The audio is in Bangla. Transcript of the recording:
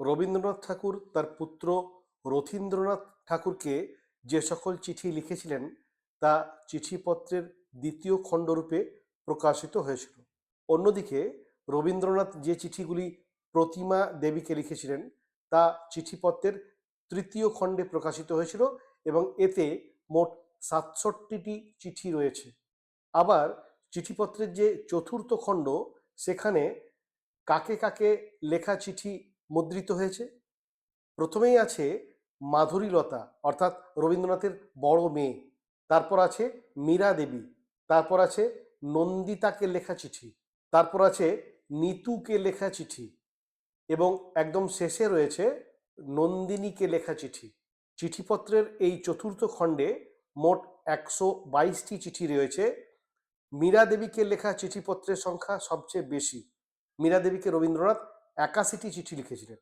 রবীন্দ্রনাথ ঠাকুর তার পুত্র রথীন্দ্রনাথ ঠাকুরকে যে সকল চিঠি লিখেছিলেন, তা চিঠিপত্রের দ্বিতীয় খণ্ডরূপে প্রকাশিত হয়েছিল। অন্যদিকে রবীন্দ্রনাথ যে চিঠিগুলি প্রতিমা দেবীকে লিখেছিলেন, তা চিঠিপত্রের তৃতীয় খণ্ডে প্রকাশিত হয়েছিল এবং এতে মোট সাতষট্টিটি চিঠি রয়েছে। আবার চিঠিপত্রের যে চতুর্থ খণ্ড, সেখানে কাকে কাকে লেখা চিঠি মুদ্রিত হয়েছে। প্রথমেই আছে মাধুরীলতা, অর্থাৎ রবীন্দ্রনাথের বড় মেয়ে। তারপর আছে মীরা দেবী। তারপর আছে নন্দিতাকে লেখা চিঠি। তারপর আছে নিতুকে লেখা চিঠি। এবং একদম শেষে রয়েছে নন্দিনীকে লেখা চিঠি। চিঠিপত্রের এই চতুর্থ খণ্ডে মোট একশো বাইশটি চিঠি রয়েছে। মীরা দেবীকে লেখা চিঠিপত্রের সংখ্যা সবচেয়ে বেশি। মীরা দেবীকে রবীন্দ্রনাথ একাশিটি চিঠি লিখেছিলেন।